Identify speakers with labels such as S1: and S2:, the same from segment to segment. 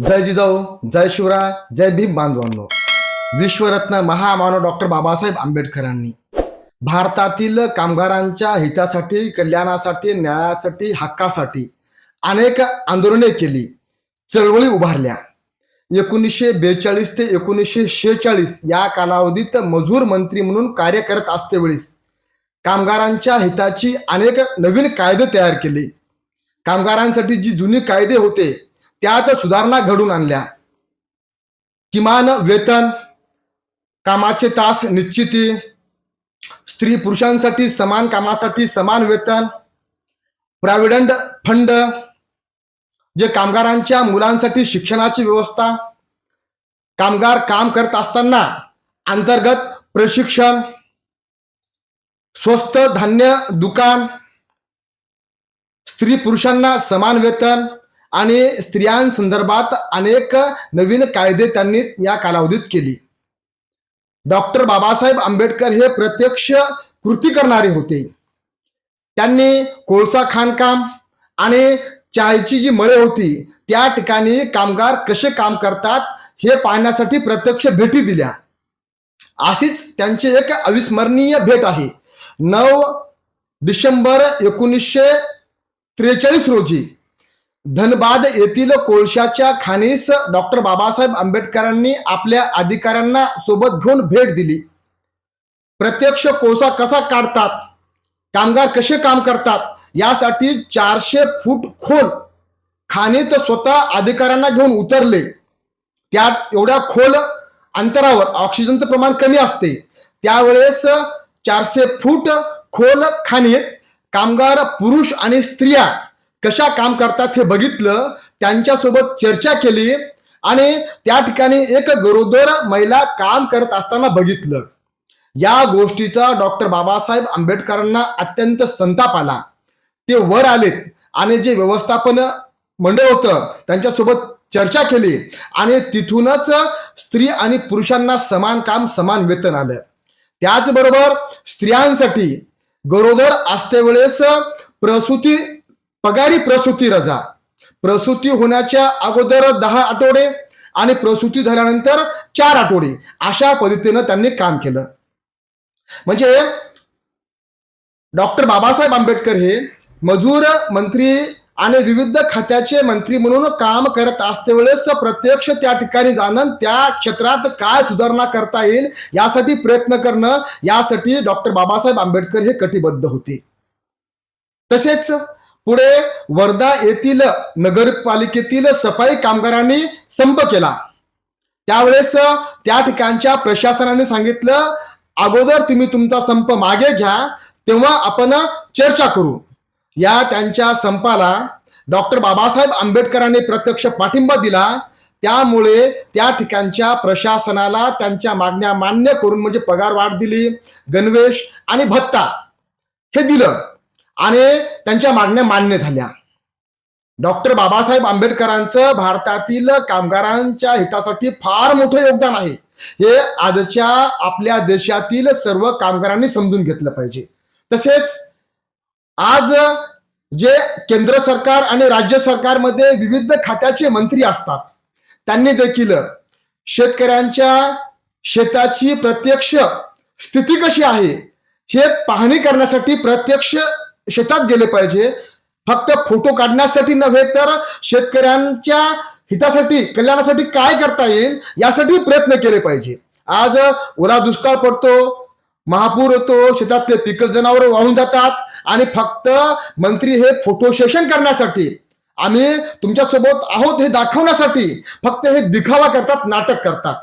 S1: जय जिजाऊ जय शिवराय जय भीम बांधवांनो. विश्वरत्न महामानव डॉक्टर बाबासाहेब आंबेडकरांनी भारतातील कामगारांच्या हितासाठी कल्याणासाठी न्यायासाठी हक्कासाठी अनेक आंदोलने केली. चळवळी उभारल्या. एकोणीसशे बेचाळीस ते एकोणीसशे शेहेचाळीस या कालावधीत मजूर मंत्री म्हणून कार्य करत असतेवेळीस कामगारांच्या हिताची अनेक नवीन कायदे तयार केले. कामगारांसाठी जी जुनी कायदे होते त्यात सुधारणा घडून आणल्या. किमान वेतन कामाचे तास निश्चिती स्त्री पुरुषांसाठी समान कामासाठी समान वेतन प्रॉव्हिडंट फंड जे कामगारांच्या मुलांसाठी शिक्षणाची व्यवस्था कामगार काम करत असताना अंतर्गत प्रशिक्षण स्वस्त धान्य दुकान स्त्री पुरुषांना समान वेतन आणि स्त्रियांसंदर्भात अनेक नवीन कायदे त्यांनी या कालावधीत केली. डॉक्टर बाबासाहेब आंबेडकर हे प्रत्यक्ष कृती करणारे होते. त्यांनी कोळसा खाणकाम आणि चायची जी मळे होती त्या ठिकाणी कामगार कसे काम करतात हे पाहण्यासाठी प्रत्यक्ष भेटी दिल्या. अशीच त्यांची एक अविस्मरणीय भेट आहे. नऊ डिसेंबर एकोणीसशे त्रेचाळीस रोजी धनबाद येथील कोळशाच्या खाणीस डॉक्टर बाबासाहेब आंबेडकरांनी आपल्या अधिकाऱ्यांना सोबत घेऊन भेट दिली. प्रत्यक्ष कोळसा कसा काढतात? कामगार कसे काम करतात? यासाठी चारशे फूट खोल खाणीत स्वतः अधिकाऱ्यांना घेऊन उतरले. त्यात एवढ्या खोल अंतरावर ऑक्सिजनचं प्रमाण कमी असते. त्यावेळेस चारशे फूट खोल खाणीत कामगार पुरुष आणि स्त्रिया कशा काम करतात हे बघितलं त्यांच्यासोबत चर्चा केली आणि त्या ठिकाणी एक गरोदर महिला काम करत असताना बघितलं. या गोष्टीचा डॉक्टर बाबासाहेब आंबेडकरांना अत्यंत संताप आला. ते वर आलेत आणि जे व्यवस्थापन मंडळ होतं त्यांच्यासोबत चर्चा केली आणि तिथूनच स्त्री आणि पुरुषांना समान काम समान वेतन आलं. त्याचबरोबर स्त्रियांसाठी गरोदर असते वेळेस प्रसूती पगारी प्रसूती रजा. प्रसूती होण्याच्या अगोदर दहा आठवडे आणि प्रसूती झाल्यानंतर चार आठवडे. अशा पद्धतीनं त्यांनी काम केलं. म्हणजे डॉक्टर बाबासाहेब आंबेडकर हे मजूर मंत्री आणि विविध खात्याचे मंत्री म्हणून काम करत असते वेळेस प्रत्यक्ष त्या ठिकाणी जाणं त्या क्षेत्रात काय सुधारणा करता येईल यासाठी प्रयत्न करणं यासाठी डॉक्टर बाबासाहेब आंबेडकर हे कटिबद्ध होते. तसेच पुढे वर्धा येथील नगरपालिकेतील सफाई कामगारांनी संप केला. त्यावेळेस त्या ठिकाणच्या प्रशासनाने सांगितलं अगोदर तुम्ही तुमचा संप मागे घ्या तेव्हा आपण चर्चा करू. या त्यांच्या संपाला डॉक्टर बाबासाहेब आंबेडकरांनी प्रत्यक्ष पाठिंबा दिला. त्यामुळे त्या ठिकाणच्या प्रशासनाला त्यांच्या मागण्या मान्य करून म्हणजे पगार वाढ दिली गणवेश आणि भत्ता हे दिलं. आणि त्यांच्या मागण्या मान्य झाल्या. डॉक्टर बाबासाहेब आंबेडकरांचं भारतातील कामगारांच्या हितासाठी फार मोठं योगदान आहे. हे आजच्या आपल्या देशातील सर्व कामगारांनी समजून घेतलं पाहिजे. तसेच आज जे केंद्र सरकार आणि राज्य सरकारमध्ये विविध खात्याचे मंत्री असतात त्यांनी देखील शेतकऱ्यांच्या शेताची प्रत्यक्ष स्थिती कशी आहे हे पाहणी करण्यासाठी प्रत्यक्ष शेतात गेले पाहिजे. फक्त फोटो काढण्यासाठी नव्हे तर शेतकऱ्यांच्या हितासाठी कल्याणासाठी काय करता येईल यासाठी प्रयत्न केले पाहिजे. आज ओला दुष्काळ पडतो महापूर येतो शेतातले पिक जनावर वाहून जातात आणि फक्त मंत्री हे फोटो सेशन करण्यासाठी आम्ही तुमच्यासोबत आहोत हे दाखवण्यासाठी फक्त हे दिखावा करतात नाटक करतात.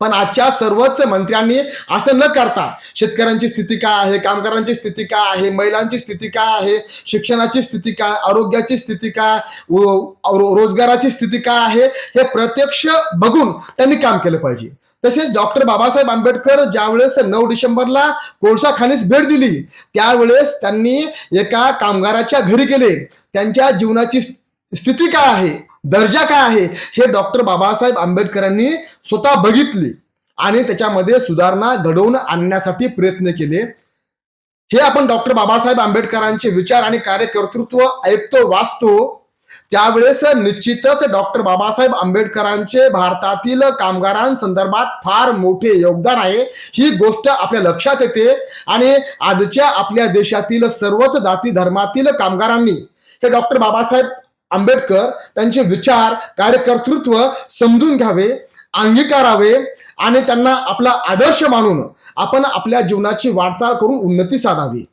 S1: पण आजच्या सर्वच मंत्र्यांनी असं न करता शेतकऱ्यांची स्थिती काय आहे कामगारांची स्थिती काय आहे महिलांची स्थिती काय आहे शिक्षणाची स्थिती काय आरोग्याची स्थिती काय रोजगाराची स्थिती काय आहे हे प्रत्यक्ष बघून त्यांनी काम केलं पाहिजे. तसेच डॉक्टर बाबासाहेब आंबेडकर ज्यावेळेस नऊ डिसेंबरला कोळसा खाणीस भेट दिली त्यावेळेस त्यांनी एका कामगाराच्या घरी गेले. त्यांच्या जीवनाची स्थिती काय आहे दर्जा काय आहे? हे डॉक्टर बाबासाहेब आंबेडकरांनी स्वतः बघितले आणि त्याच्यामध्ये सुधारणा घडवून आणण्यासाठी प्रयत्न केले. हे आपण डॉक्टर बाबासाहेब आंबेडकरांचे विचार आणि कार्यकर्तृत्व ऐकतो वाचतो. त्यावेळेस निश्चितच डॉक्टर बाबासाहेब आंबेडकरांचे भारतातील कामगारांसंदर्भात फार मोठे योगदान आहे. ही गोष्ट आपल्या लक्षात येते आणि आजच्या आपल्या देशातील सर्वच जाती धर्मातील कामगारांनी हे डॉक्टर बाबासाहेब आंबेडकर त्यांचे विचार कार्यकर्तृत्व समजून घ्यावे अंगीकारावे आणि त्यांना आपला आदर्श मानून आपण आपल्या जीवनाची वाटचाल करून उन्नती साधावी.